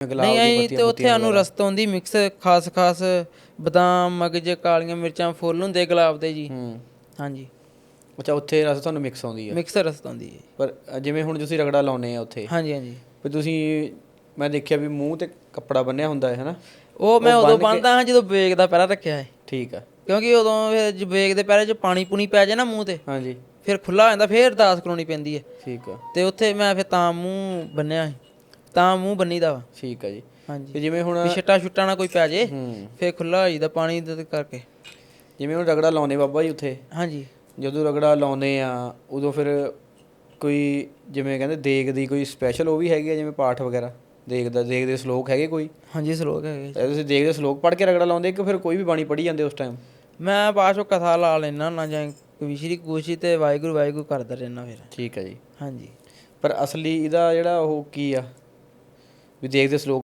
ਨਹੀਂ ਦੀ ਆਈ ਤੇ ਉੱਥੇ ਸਾਨੂੰ ਰਸਤ ਆਉਂਦੀ ਮਿਕਸ ਖਾਸ ਖਾਸ ਬਦਾਮ ਮਗਜ ਕਾਲੀਆਂ ਮਿਰਚਾਂ ਫੁੱਲ ਹੁੰਦੇ ਗੁਲਾਬ ਦੇ ਜੀ। ਹੂੰ। ਹਾਂਜੀ। ਅੱਛਾ ਉੱਥੇ ਰਸ ਤੁਹਾਨੂੰ ਮਿਕਸ ਆਉਂਦੀ ਹੈ? ਮਿਕਸ ਰਸਤ ਆਉਂਦੀ ਹੈ ਪਰ ਜਿਵੇਂ ਹੁਣ ਤੁਸੀਂ ਰਗੜਾ ਲਾਉਨੇ ਆ ਉੱਥੇ ਹਾਂਜੀ ਹਾਂਜੀ। ਵੀ ਤੁਸੀਂ ਮੈਂ ਦੇਖਿਆ ਵੀ ਮੂੰਹ ਤੇ ਕੱਪੜਾ ਬੰਨਿਆ ਹੁੰਦਾ ਹੈ ਹਨਾ? ਉਹ ਮੈਂ ਉਦੋਂ ਬੰਨਦਾ ਹਾਂ ਜਦੋਂ ਵੇਗ ਦਾ ਪਹਿਰਾ ਰੱਖਿਆ ਹੈ। ਠੀਕ ਆ। ਕਿਉਂਕਿ ਉਦੋਂ ਫਿਰ ਜੇ ਵੇਗ ਦੇ ਪਹਿਰੇ 'ਚ ਪਾਣੀ ਪੂਣੀ ਪੈ ਜਾਏ ਨਾ ਮੂੰਹ ਤੇ ਹਾਂਜੀ। ਫਿਰ ਖੁੱਲਾ ਹੋ ਜਾਂਦਾ ਫਿਰ ਅਰਦਾਸ ਕਰਾਉਣੀ ਪੈਂਦੀ ਹੈ। ਠੀਕ ਆ। ਤੇ ਉੱਥੇ ਮੈਂ ਫਿਰ ਤਾਂ ਮੂੰਹ ਬੰਨਿਆ ਸੀ। ਤਾਂ ਮੂੰਹ ਬੰਨੀਦਾ ਵਾ। ਠੀਕ ਆ ਜੀ। ਹਾਂਜੀ। ਤੇ ਜਿਵੇਂ ਹੁਣ ਵੀ ਛੱਟਾ ਛੁੱਟਾ ਨਾ ਕੋਈ ਪੈ ਜੇ ਹੂੰ। ਫਿਰ ਖੁੱਲਾ ਹੋ ਜਾਂਦਾ ਪਾਣੀ ਦੇ ਕਰਕੇ। ਜਿਵੇਂ ਹੁਣ ਰਗੜਾ ਲਾਉਨੇ ਬਾਬਾ ਜੀ ਉੱਥੇ। ਹਾਂਜੀ। ਜਦੋਂ ਰਗੜਾ ਲਾਉਨੇ ਆ ਉਦੋਂ ਫਿਰ ਕੋਈ ਜਿਵੇਂ ਕਹਿੰਦੇ ਦੇਗ ਦੀ ਕੋਈ ਸਪੈਸ਼ਲ ਉਹ ਵੀ ਹੈਗੀ ਆ ਜਿਵੇਂ ਪਾਠ ਵਗੈਰਾ? ਦੇਗ ਦਾ ਦੇਗ ਦੇ ਸ਼ਲੋਕ ਹੈਗੇ ਕੋਈ? ਹਾਂਜੀ ਸਲੋਕ ਹੈਗੇ ਤੁਸੀਂ ਦੇਗ ਦੇ ਸ਼ਲੋਕ ਪੜ੍ਹ ਕੇ ਰਗੜਾ ਲਾਉਂਦੇ ਕਿ ਫਿਰ ਕੋਈ ਵੀ ਬਾਣੀ ਪੜ੍ਹੀ ਜਾਂਦੇ ਉਸ ਟਾਈਮ ਮੈਂ ਬਾਅਦ ਕਥਾ ਲਾ ਲੈਣਾ ਨਾ ਜਾਂ ਵਿਸ਼ਰੀ ਕੁਸ਼ੀ ਤੇ ਵਾਹਿਗੁਰੂ ਵਾਹਿਗੁਰੂ ਕਰਦਾ ਰਹਿਣਾ ਫਿਰ। ਠੀਕ ਆ ਜੀ। ਹਾਂਜੀ। ਪਰ ਅਸਲੀ ਇਹਦਾ ਜਿਹੜਾ ਉਹ ਕੀ ਆ? ਵੀ ਦੇਖਦੇ ਸ਼ਲੋਕ